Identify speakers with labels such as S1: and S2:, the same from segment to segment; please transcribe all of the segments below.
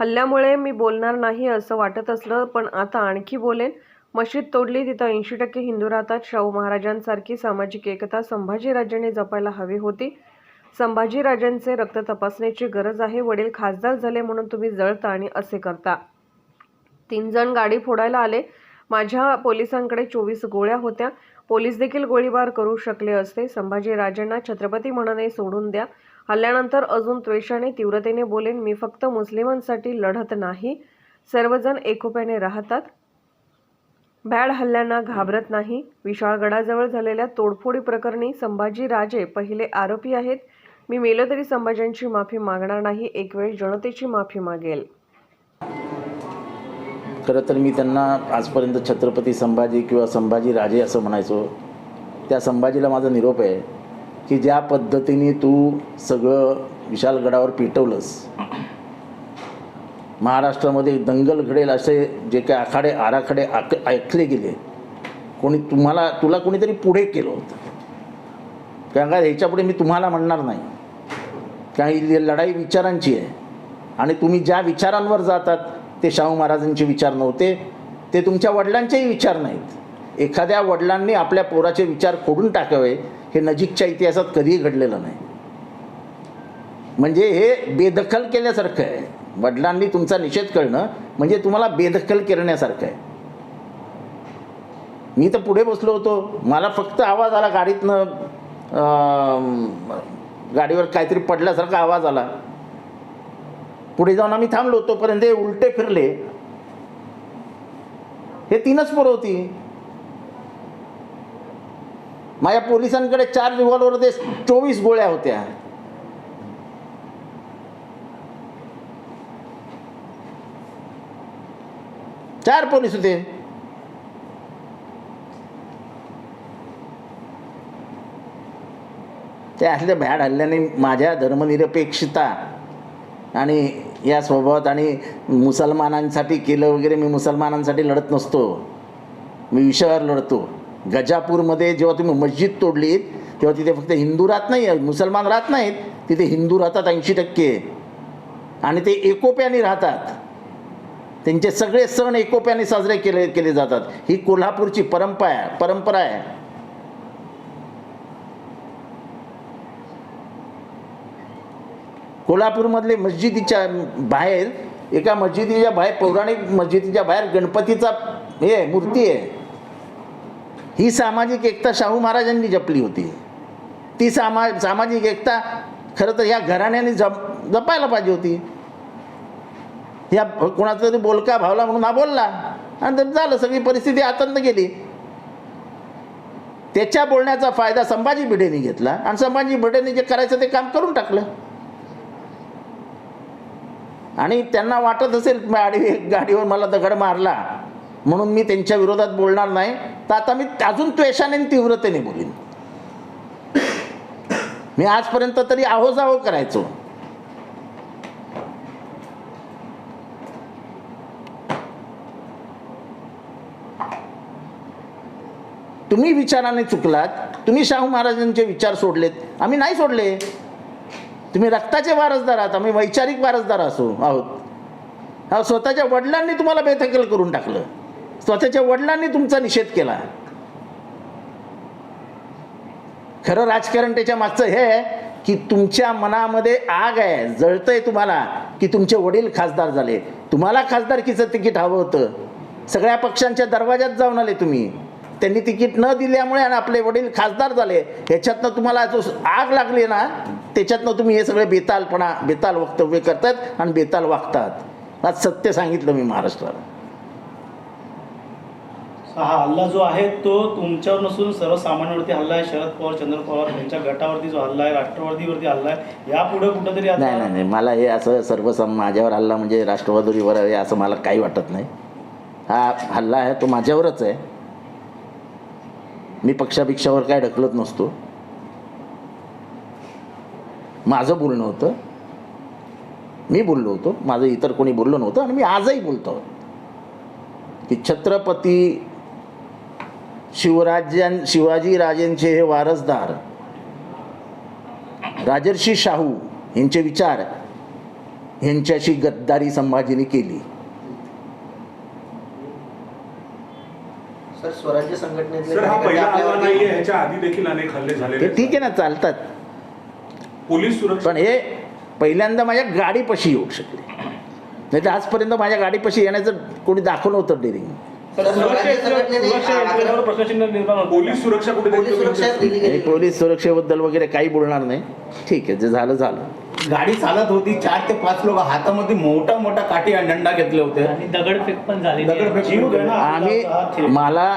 S1: हल्ल्यामुळे मी बोलणार नाही असं वाटत असलं पण आता आणखी बोलेन. मशीद तोडली तिथं ऐंशी टक्के हिंदू राहतात. शाहू महाराजांसारखी सामाजिक एकता संभाजीराजांनी जपायला हवी होती. संभाजीराजांचे रक्त तपासण्याची गरज आहे. वडील खासदार झाले म्हणून तुम्ही जळता आणि असे करता. तीन जण गाडी फोडायला आले. माझ्या पोलिसांकडे चोवीस गोळ्या होत्या. पोलीस देखील गोळीबार करू शकले असते. संभाजीराजांना छत्रपती म्हणून सोडून द्या. हल्ल्यानंतर अजून त्वेषाने तीव्रतेने बोलेन मी फक्त मुस्लिमांसाठी लढत नाही. सर्वजण एकोप्याने राहतात. भॅड हल्ल्यांना घाबरत नाही. विशाळगडाजवळ झालेल्या तोडफोडी प्रकरणी संभाजी राजे पहिले आरोपी आहेत. मी मेलो तरी संभाजींची माफी मागणार नाही. एक वेळ जनतेची माफी मागेल.
S2: खरं तर मी त्यांना आजपर्यंत छत्रपती संभाजी किंवा संभाजी राजे असं म्हणायचो. त्या संभाजीला माझा निरोप आहे. की ज्या पद्धतीने तू सगळं विशालगडावर पेटवलंस. महाराष्ट्रामध्ये दंगल घडेल असे जे काही आखाडे आराखडे आक ऐकले गेले कोणी तुम्हाला तुला कोणीतरी पुढे केलं होतं. कारण का ह्याच्यापुढे मी तुम्हाला म्हणणार नाही. कारण ही लढाई विचारांची आहे आणि तुम्ही ज्या विचारांवर जातात ते शाहू महाराजांचे विचार नव्हते ते तुमच्या वडिलांचेही विचार नाहीत. एखाद्या वडिलांनी आपल्या पोराचे विचार खोडून टाकावे हे नजीकच्या इतिहासात कधीही घडलेलं नाही. म्हणजे हे बेदखल केल्यासारखं आहे. वडिलांनी तुमचा निषेध करणं म्हणजे तुम्हाला बेदखल करण्यासारखं आहे. मी तर पुढे बसलो होतो. मला फक्त आवाज आला गाडीतनं गाडीवर काहीतरी पडल्यासारखा आवाज आला. पुढे जाऊन आम्ही थांबलो तोपर्यंत हे उलटे फिरले. हे तीनच पोरं होती. माझ्या पोलिसांकडे चार रिव्हॉल्वर ते चोवीस गोळ्या होत्या. चार पोलीस होते. ते असल्या भ्याड हल्ल्याने माझ्या धर्मनिरपेक्षता आणि या स्वभावात आणि मुसलमानांसाठी केलं वगैरे मी मुसलमानांसाठी लढत नसतो. मी विषयावर लढतो. गजापूरमध्ये जेव्हा तुम्ही मस्जिद तोडलीत तेव्हा तिथे फक्त हिंदू राहत नाही मुसलमान राहत नाहीत तिथे हिंदू राहतात ऐंशी टक्के. आणि ते एकोप्याने राहतात. त्यांचे सगळे सण एकोप्याने साजरे केले केले जातात. ही कोल्हापूरची परंपरा आहे परंपरा आहे. कोल्हापूरमधले मस्जिदीच्या बाहेर एका मस्जिदीच्या बाहेर पौराणिक मस्जिदीच्या बाहेर गणपतीचा हे आहे, मूर्ती आहे. ही सामाजिक एकता शाहू महाराजांनी जपली होती. ती सामा सामाजिक एकता खरं तर या घराण्याने जप जपायला पाहिजे होती. या कोणाचा तरी बोलका भावला म्हणून हा बोलला. आणि तर झालं सगळी परिस्थिती आतंत गेली त्याच्या बोलण्याचा फायदा संभाजी भिडेने घेतला. आणि संभाजी भिडेने जे करायचं ते काम करून टाकलं. आणि त्यांना वाटत असेल गाडी गाडीवर मला दगड मारला. म्हणून मी त्यांच्या विरोधात बोलणार नाही. तर आता मी अजून त्वेषाने तीव्रतेने बोलीन. मी आजपर्यंत तरी आहो जाहो करायचो. तुम्ही विचाराने चुकलात तुम्ही शाहू महाराजांचे विचार सोडलेत. आम्ही नाही सोडले. तुम्ही रक्ताचे वारसदार आहात आम्ही वैचारिक वारसदार असो आहोत. हा स्वतःच्या वडिलांनी तुम्हाला बेथकल करून टाकलं. स्वतःच्या वडिलांनी तुमचा निषेध केला. खरं राजकारण त्याच्या मागचं हे आहे की तुमच्या मनामध्ये आग आहे जळतंय तुम्हाला की तुमचे वडील खासदार झाले. तुम्हाला खासदारकीचं तिकीट हवं होतं. सगळ्या पक्षांच्या दरवाज्यात जाऊन आले तुम्ही. त्यांनी तिकीट न दिल्यामुळे आणि आपले वडील खासदार झाले ह्याच्यातनं तुम्हाला जो आग लागली ना त्याच्यातनं तुम्ही हे सगळे बेतालपणा बेताल वक्तव्य करतात आणि बेताल वागतात. आज सत्य सांगितलं मी महाराष्ट्राला.
S3: हा हल्ला जो आहे तो तुमच्यावर नसून सर्वसामान्यांवरती हल्ला आहे. शरद पवार चंद्र पवार यांच्या गटावरती जो हल्ला आहे राष्ट्रवादीवरती हल्ला आहे यापुढे कुठंतरी
S2: नाही नाही नाही. मला हे असं सर्व माझ्यावर हल्ला म्हणजे राष्ट्रवादीवर आहे असं मला काही वाटत नाही. हा हल्ला आहे तो माझ्यावरच आहे. मी पक्षापेक्षावर काय ढकलत नसतो. माझं बोलणं होतं. मी बोललो होतो. माझं इतर कोणी बोललो नव्हतं आणि मी आजही बोलतो की छत्रपती शिवराज्यां शिवाजी राजेंचे हे वारसदार राजर्षी शाहू यांचे विचार ह्यांच्याशी गद्दारी संभाजीने केली.
S4: सर स्वराज्य संघटनेतले
S5: हा.
S2: ठीक आहे ना चालतात.
S5: पोलीस सुरक्षा
S2: पण हे पहिल्यांदा माझ्या गाडीपाशी येऊ शकले. नाही तर आजपर्यंत माझ्या गाडीपाशी येण्याचं कोणी दाखवलं होतं डेरिंग
S5: पोलीस सुरक्षा कुठे
S4: पोलीस
S2: सुरक्षेबद्दल वगैरे काही बोलणार नाही ठीक आहे जे झालं झालं
S6: गाडी चालत होती चार ते पाच लोक हातामध्ये मोठा मोठा काठी आणि डंडा घेतले होते
S7: आणि दगडफेक पण झाली
S6: दगडफेक
S2: आम्ही. मला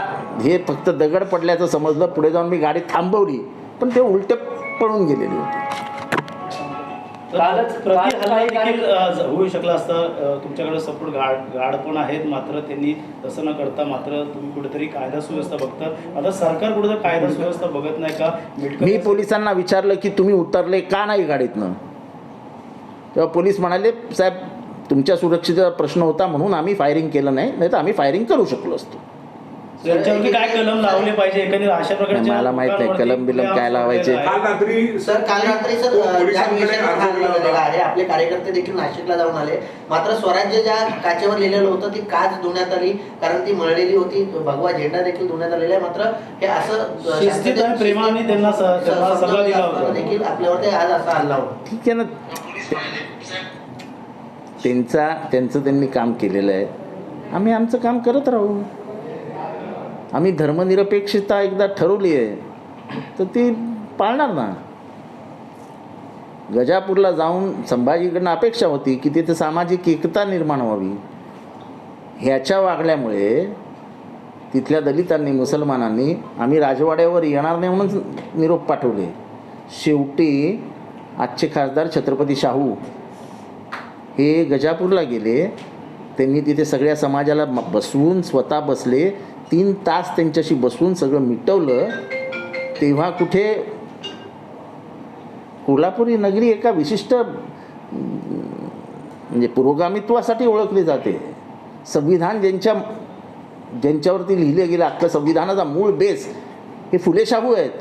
S2: हे फक्त दगड पडल्याचं समजलं पुढे जाऊन मी गाडी थांबवली पण ते उलटे पळून गेलेली होती
S7: कालच-
S3: प्रति हल्ला देखील होऊ शकला असता. तुमच्याकडे सपोर्ट गाड गाड पण आहेत मात्र त्यांनी तसं न करता मात्र तुम्ही कुठेतरी कायदा सुव्यवस्था बघता आता सरकार कुठेतरी कायदा सुव्यवस्था बघत नाही का?
S2: मी पोलिसांना विचारलं की तुम्ही उतरले का नाही गाडीतनं? तेव्हा पोलीस म्हणाले साहेब तुमच्या सुरक्षेचा प्रश्न होता म्हणून आम्ही फायरिंग केलं नाही नाही तर आम्ही फायरिंग करू शकलो असतो.
S3: काय कलम लावले पाहिजे? एकंदरीत अशा प्रकारच्या
S2: मला माहीत नाही, कलम बिलम काय लावायचे.
S5: काल रात्री
S4: सर काल रात्री सर झालेला. आहे. आपले कार्यकर्ते देखील नाशिकला जाऊन आले. मात्र स्वराज्य ज्या काचेवर लिहिलेलं होतं ती काच धुण्यात आली कारण ती मळलेली होती. तो भगवा झेंडा देखील धुण्यात आलेला आहे. मात्र हे असं
S3: शिस्तीत आणि प्रेमाने त्यांना स- त्यांना सल्ला
S4: समजावून
S3: दिला
S4: असताना
S3: होता.
S4: देखील आपल्यावरती आज असा हल्ला होता.
S2: ठीक आहे ना. त्यांचा त्यांचं त्यांनी काम केलेलं आहे. आम्ही आमचं काम करत राहू. आम्ही धर्मनिरपेक्षता एकदा ठरवली आहे तर ती पाळणार ना? गजापूरला जाऊन संभाजीकडनं अपेक्षा होती की तिथे सामाजिक एकता निर्माण व्हावी. ह्याच्या वागल्यामुळे तिथल्या दलितांनी मुसलमानांनी आम्ही राजवाड्यावर येणार नाही म्हणून निरोप पाठवले. शेवटी आजचे खासदार छत्रपती शाहू हे गजापूरला गेले. त्यांनी तिथे सगळ्या समाजाला बसवून स्वतः बसले. तीन तास त्यांच्याशी बसून सगळं मिटवलं तेव्हा कुठे कोल्हापुरी नगरी एका विशिष्ट म्हणजे पुरोगामित्वासाठी ओळखली जाते. संविधान ज्यांच्या ज्यांच्यावरती लिहिले गेलं अख्खं संविधानाचा मूळ बेस हे फुले शाहू आहेत.